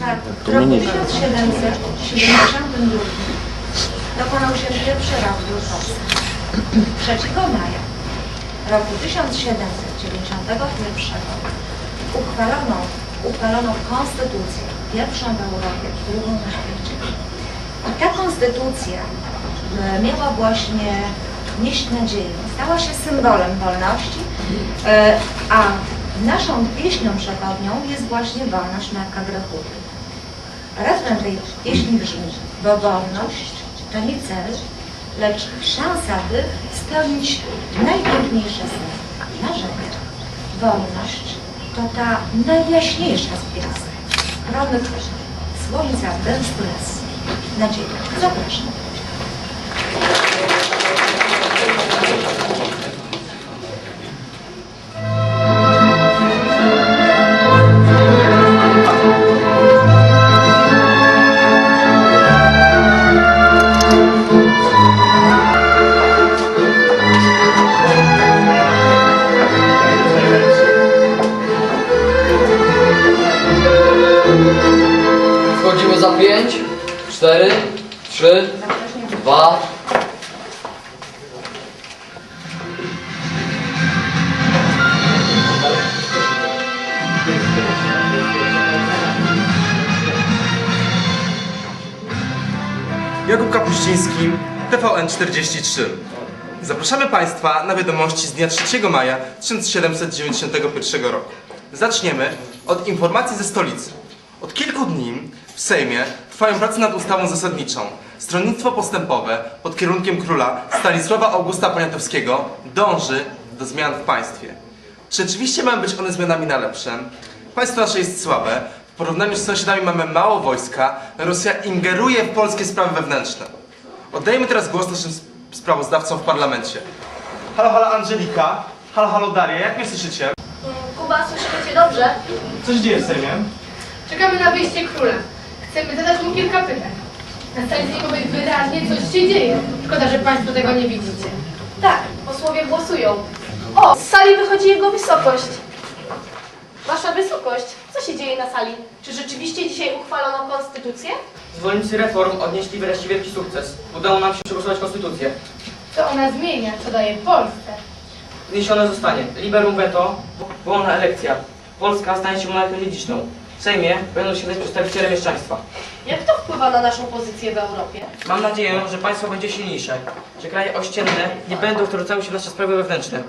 Tak, w roku 1772 dokonał się pierwszy rozbiór Polski. 3 maja roku 1791 uchwalono, uchwalono konstytucję, pierwszą w Europie, drugą na świecie. I ta konstytucja e, miała właśnie nieść nadzieję, stała się symbolem wolności, e, a naszą pieśnią przewodnią jest właśnie wolność matka grechuty. Refren tej pieśni brzmi, bo wolność to nie cel, lecz szansa, by spełnić najpiękniejsze sny, marzenia. Wolność to ta najjaśniejsza z gwiazd, promyk słońca bez. Nadzieja. Zapraszam. Jakub Kapuściński, TVN43. Zapraszamy Państwa na wiadomości z dnia 3 maja 1791 roku. Zaczniemy od informacji ze stolicy. Od kilku dni w Sejmie trwają prace nad ustawą zasadniczą. Stronnictwo postępowe pod kierunkiem króla Stanisława Augusta Poniatowskiego dąży do zmian w państwie. Czy rzeczywiście mają być one zmianami na lepsze? Państwo nasze jest słabe. Porównaniu z sąsiadami mamy mało wojska. Rosja ingeruje w polskie sprawy wewnętrzne. Oddajemy teraz głos naszym sp- sprawozdawcom w parlamencie. Halo, halo Angelika. Halo, halo Daria. Jak mnie słyszycie? Kuba, słyszymy Cię dobrze? Co się dzieje w Sejmie? Czekamy na wyjście króla. Chcemy zadać mu kilka pytań. Na sali sejmowej wyraźnie coś się dzieje. Szkoda, że Państwo tego nie widzicie. Tak, posłowie głosują. O, z sali wychodzi jego wysokość. Wasza wysokość, co się dzieje na sali? Czy rzeczywiście dzisiaj uchwalono konstytucję? Zwolennicy reform odnieśli wreszcie wielki sukces. Udało nam się przegłosować konstytucję. Co ona zmienia, co daje Polsce. Zniesione zostanie liberum veto, wolna elekcja. Polska stanie się monarchią dziedziczną. W Sejmie będą siadać przedstawiciele mieszczaństwa. Jak to wpływa na naszą pozycję w Europie? Mam nadzieję, że państwo będzie silniejsze, że kraje ościenne nie będą wtrącały się w nasze sprawy wewnętrzne.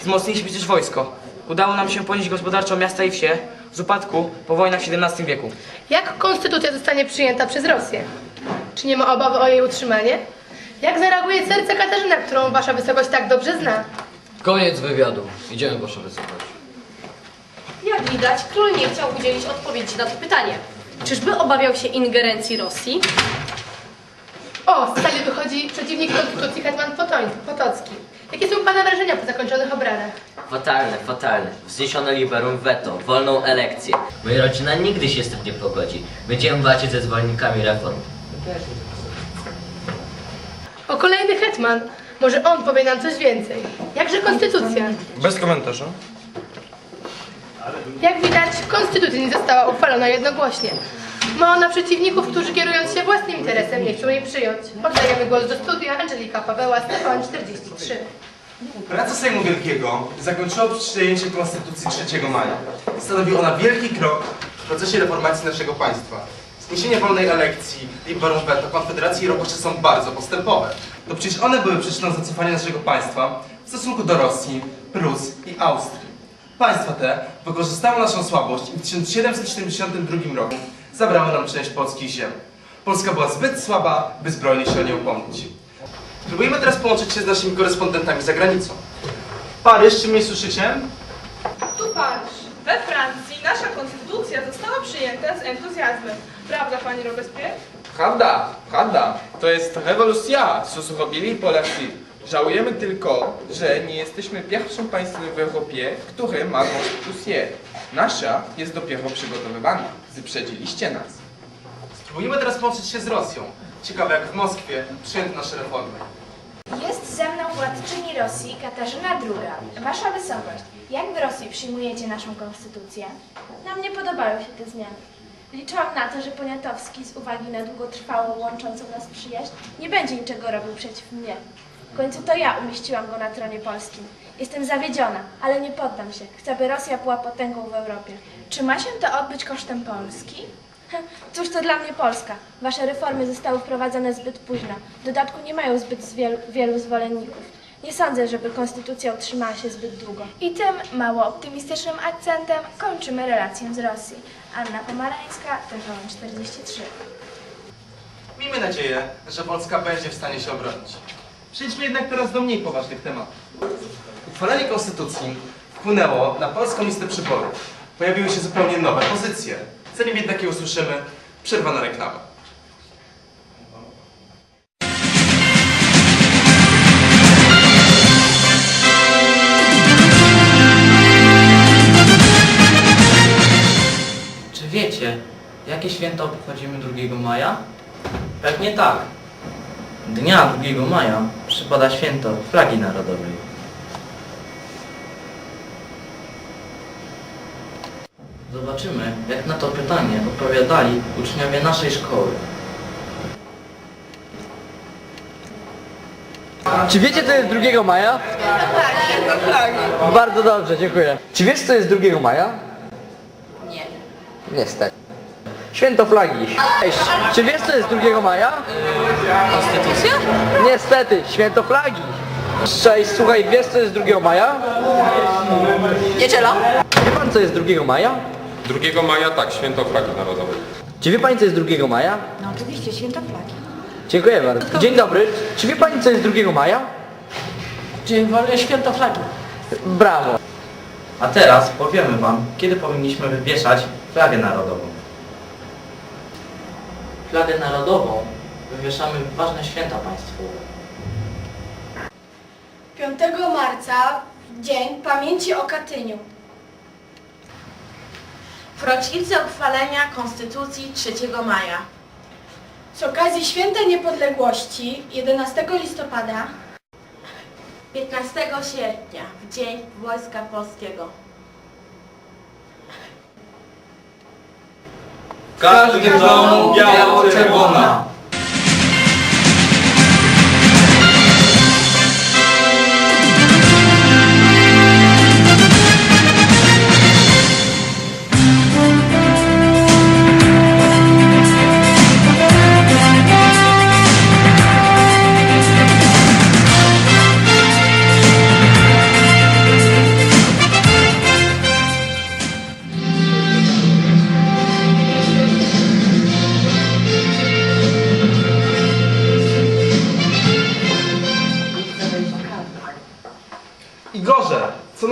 Wzmocniliśmy też wojsko. Udało nam się ponieść gospodarczo miasta i wsie z upadku po wojnach w XVII wieku. Jak konstytucja zostanie przyjęta przez Rosję? Czy nie ma obawy o jej utrzymanie? Jak zareaguje serce Katarzyna, którą Wasza wysokość tak dobrze zna? Koniec wywiadu. Idziemy, Wasza Wysokość. Jak widać, król nie chciał udzielić odpowiedzi na to pytanie. Czyżby obawiał się ingerencji Rosji? O, z sali wychodzi przeciwnik konstytucji Hetman Potoń, Potocki. Jakie są Pana wrażenia po zakończonych obradach? Fatalne, fatalne. Wzniesione liberum veto, wolną elekcję. Moja rodzina nigdy się z tym nie pogodzi. Będziemy walczyć ze zwolennikami reform. O kolejny hetman. Może on powie nam coś więcej. Jakże konstytucja? Bez komentarza. Jak widać, konstytucja nie została uchwalona jednogłośnie. Ma ona przeciwników, którzy kierując się własnym interesem nie chcą jej przyjąć. Oddajemy głos do studia Angelika Paweła, Stefan 43. Praca Sejmu Wielkiego zakończyła przyjęcie Konstytucji 3 maja. Stanowi ona wielki krok w procesie reformacji naszego państwa. Zniesienie wolnej elekcji, liberum veto, Konfederacji i Robocze są bardzo postępowe. To przecież one były przyczyną zacofania naszego państwa w stosunku do Rosji, Prus i Austrii. Państwa te wykorzystały naszą słabość i w 1772 roku zabrały nam część polskich ziem. Polska była zbyt słaba, by zbrojnie się o nie upomnieć. Spróbujemy teraz połączyć się z naszymi korespondentami za granicą. Paryż, czy mnie słyszycie? Tu Paryż. We Francji nasza konstytucja została przyjęta z entuzjazmem. Prawda, pani Robespierre? Prawda, prawda. To jest rewolucja, co zrobili Polacy. Żałujemy tylko, że nie jesteśmy pierwszym państwem w Europie, które ma konstytucję. Nasza jest dopiero przygotowywana. Wyprzedziliście nas. Spróbujemy teraz połączyć się z Rosją. Ciekawe, jak w Moskwie przyjęto nasze reformy. Jest ze mną władczyni Rosji Katarzyna II. Wasza Wysokość, jak w Rosji przyjmujecie naszą konstytucję? Nam nie podobają się te zmiany. Liczyłam na to, że Poniatowski z uwagi na długotrwałą łączącą nas przyjaźń nie będzie niczego robił przeciw mnie. W końcu to ja umieściłam go na tronie polskim. Jestem zawiedziona, ale nie poddam się. Chcę, by Rosja była potęgą w Europie. Czy ma się to odbyć kosztem Polski? Cóż to dla mnie Polska? Wasze reformy zostały wprowadzone zbyt późno. W dodatku nie mają zbyt wielu, wielu zwolenników. Nie sądzę, żeby konstytucja utrzymała się zbyt długo. I tym mało optymistycznym akcentem kończymy relację z Rosji. Anna Pomarańska, TVN 43. Miejmy nadzieję, że Polska będzie w stanie się obronić. Przejdźmy jednak teraz do mniej poważnych tematów. Uchwalenie konstytucji wpłynęło na polską listę przyborów. Pojawiły się zupełnie nowe pozycje. Zanim jednak je usłyszymy, przerwa na reklamę. Czy wiecie, jakie święto obchodzimy 2 maja? Pewnie tak. Dnia 2 maja przypada święto flagi narodowej. Zobaczymy, jak na to pytanie odpowiadali uczniowie naszej szkoły. Czy wiecie, co jest 2 maja? Bardzo dobrze, dziękuję. Czy wiesz, co jest 2 maja? Nie. Niestety. Święto flagi. Cześć. Czy wiesz, co jest 2 maja? Konstytucja? Niestety, święto flagi. Cześć, słuchaj, wiesz, co jest 2 maja? Niedziela? Wie pan, co jest 2 maja? 2 maja tak, święto flagi narodowej. Czy wie pani, co jest 2 maja? No oczywiście, święto flagi. Dziękuję bardzo. Dzień dobry. Czy wie pani, co jest 2 maja? Dzień wolny, święto flagi. Brawo. A teraz powiemy wam, kiedy powinniśmy wywieszać flagę narodową. Flagę narodową wywieszamy w ważne święta państwowe. 5 marca, Dzień Pamięci o Katyniu. W rocznicę uchwalenia Konstytucji 3 maja. Z okazji Święta Niepodległości 11 listopada 15 sierpnia, w Dzień Wojska Polskiego. W każdym domu biało-czerwona.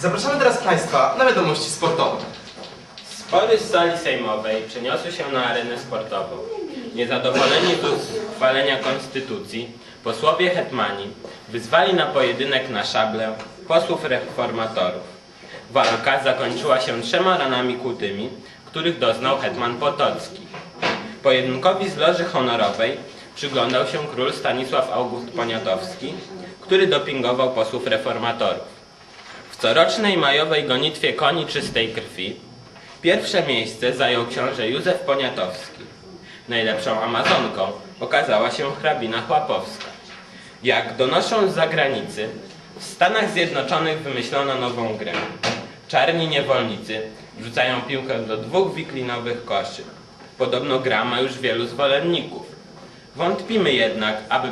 Zapraszamy teraz Państwa na wiadomości sportowe. Spory z sali sejmowej przeniosły się na arenę sportową. Niezadowoleni z uchwalenia konstytucji, posłowie hetmani wyzwali na pojedynek na szable posłów reformatorów. Walka zakończyła się trzema ranami kłutymi, których doznał hetman Potocki. Pojedynkowi z loży honorowej przyglądał się król Stanisław August Poniatowski, który dopingował posłów reformatorów. Corocznej majowej gonitwie koni czystej krwi pierwsze miejsce zajął książę Józef Poniatowski. Najlepszą amazonką okazała się hrabina Chłapowska. Jak donoszą z zagranicy, w Stanach Zjednoczonych wymyślono nową grę. Czarni niewolnicy wrzucają piłkę do dwóch wiklinowych koszy. Podobno gra ma już wielu zwolenników. Wątpimy jednak, aby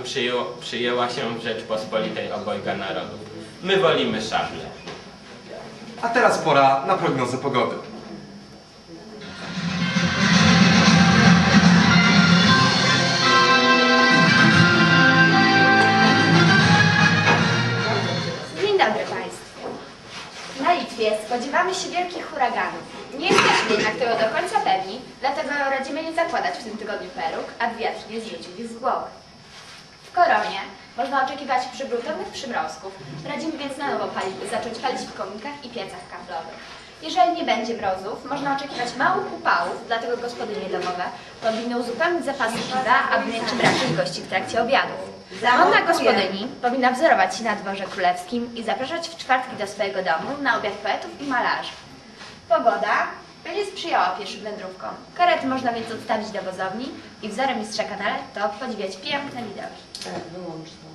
przyjęła się w Rzeczpospolitej obojga narodów. My wolimy szable. A teraz pora na prognozę pogody. Dzień dobry Państwu. Na Litwie spodziewamy się wielkich huraganów. Nie jesteśmy jednak tego do końca pewni, dlatego radzimy nie zakładać w tym tygodniu peruk, aby wiatr nie zrzucił ich z głowy. W koronie można oczekiwać przygruntownych przymrozków. Radzimy więc na nowo palić, zacząć palić w kominkach i piecach kaflowych. Jeżeli nie będzie mrozów, można oczekiwać małych upałów, dlatego gospodynie domowe powinny uzupełnić zapasy piwa, aby mieć czym raczyć gości w trakcie obiadów. Mądra gospodyni powinna wzorować się na dworze królewskim i zapraszać w czwartki do swojego domu na obiad poetów i malarzy. Pogoda będzie sprzyjała pieszym wędrówkom. Karety można więc odstawić do wozowni i wzorem mistrza kanale to podziwiać piękne widoki. Jak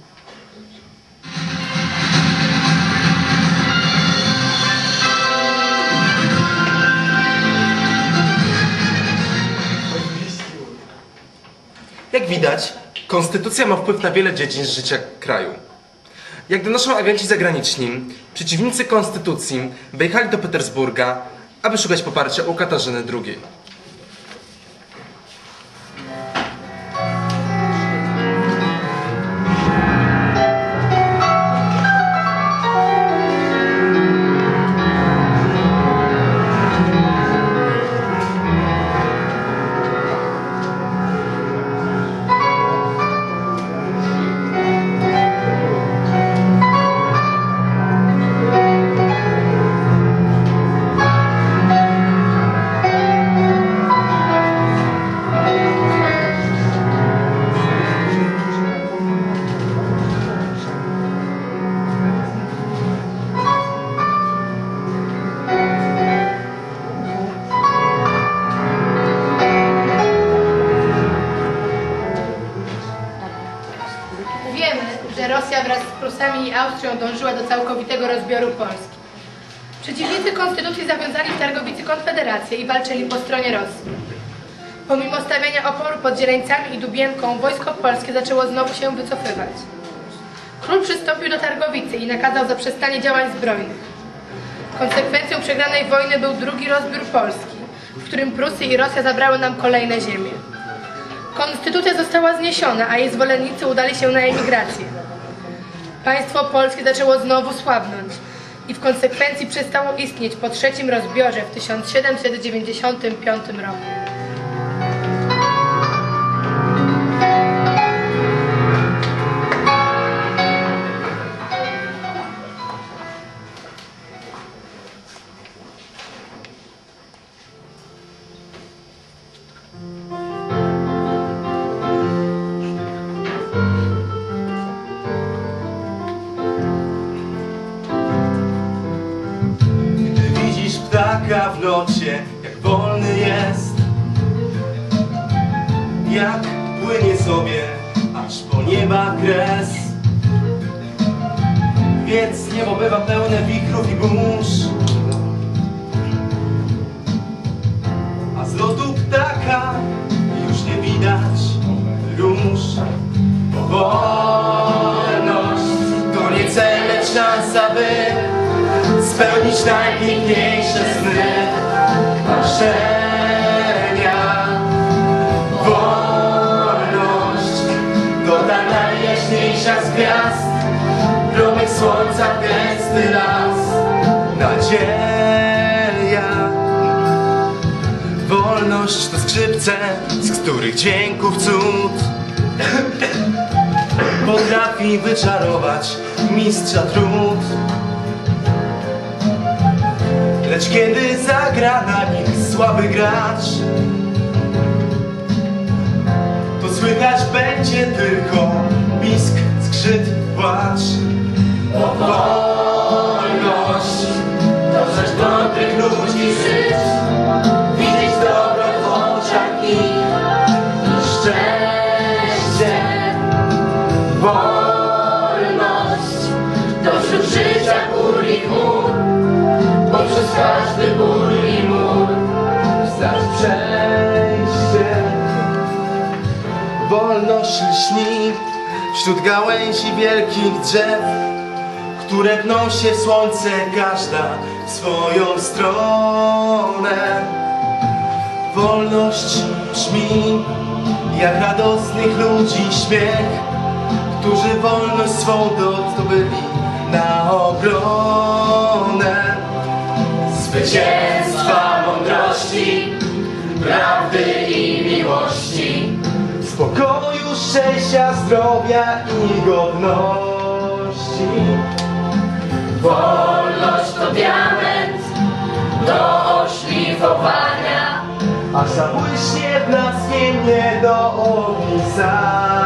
widać, konstytucja ma wpływ na wiele dziedzin życia kraju. Jak donoszą agenci zagraniczni, przeciwnicy konstytucji wyjechali do Petersburga, aby szukać poparcia u Katarzyny II. Wraz z Prusami i Austrią dążyła do całkowitego rozbioru Polski. Przeciwnicy konstytucji zawiązali w Targowicy konfederację i walczyli po stronie Rosji. Pomimo stawiania oporu pod Zieleńcami i Dubienką, wojsko polskie zaczęło znowu się wycofywać. Król przystąpił do Targowicy i nakazał zaprzestanie działań zbrojnych. Konsekwencją przegranej wojny był drugi rozbiór Polski, w którym Prusy i Rosja zabrały nam kolejne ziemie. Konstytucja została zniesiona, a jej zwolennicy udali się na emigrację. Państwo polskie zaczęło znowu słabnąć i w konsekwencji przestało istnieć po trzecim rozbiorze w 1795 roku. Locie, jak wolny jest. Jak płynie sobie, aż po nieba kres. Więc niebo bywa pełne wikrów i burz. A z lotu ptaka już nie widać róż. Wolność to nie cel, lecz szansa, by spełnić najpiękniejsze sny marzenia. Wolność to ta najjaśniejsza z gwiazd, promyk słońca, gęsty las, nadzieja. Wolność to skrzypce, z których dźwięków cud potrafi wyczarować mistrza trud. Lecz kiedy zagra na nich słaby gracz To słychać będzie tylko pisk, skrzyt, płacz. O wolność To rzecz dobrych ludzi żyć. Widzieć dobro w oczach I szczęście. Wolność To wśród życia gór lśni wśród gałęzi wielkich drzew Które pną się w słońce każda w swoją stronę. Wolność brzmi jak radosnych ludzi śmiech Którzy wolność swą zdobyli na obronę. Zwycięstwa szczęścia, zdrowia i godności. Wolność to diament do oszlifowania, a zabłyśnie blaskiem nie do opisania.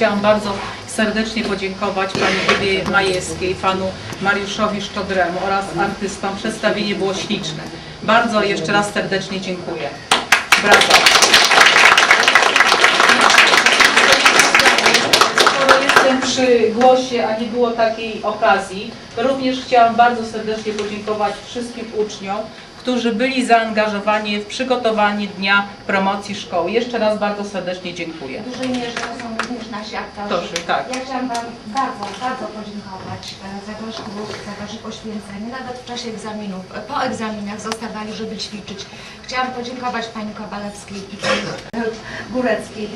Chciałam bardzo serdecznie podziękować Pani Ewie Majewskiej, Panu Mariuszowi Szczodremu oraz artystom. Przedstawienie było śliczne. Bardzo jeszcze raz serdecznie dziękuję. Brawo. Skoro jestem przy głosie, a nie było takiej okazji, to również chciałam bardzo serdecznie podziękować wszystkim uczniom, którzy byli zaangażowani w przygotowanie Dnia Promocji Szkoły. Jeszcze raz bardzo serdecznie dziękuję. W dużej mierze to są nasi aktorzy. Tak. Ja chciałam Wam bardzo, bardzo podziękować e, za Wasz trud, za Wasze poświęcenie. Nawet w czasie egzaminów, po egzaminach zostawali, żeby ćwiczyć. Chciałam podziękować Pani Kowalewskiej i Pani Góreckiej,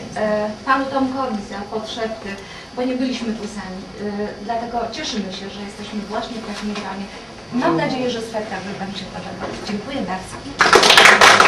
Panu Tomkowi za podszepty, bo nie byliśmy tu sami. E, Dlatego cieszymy się, że jesteśmy właśnie w takim gronie. Mam nadzieję, że spektakl Wam się podobał. Dziękuję bardzo.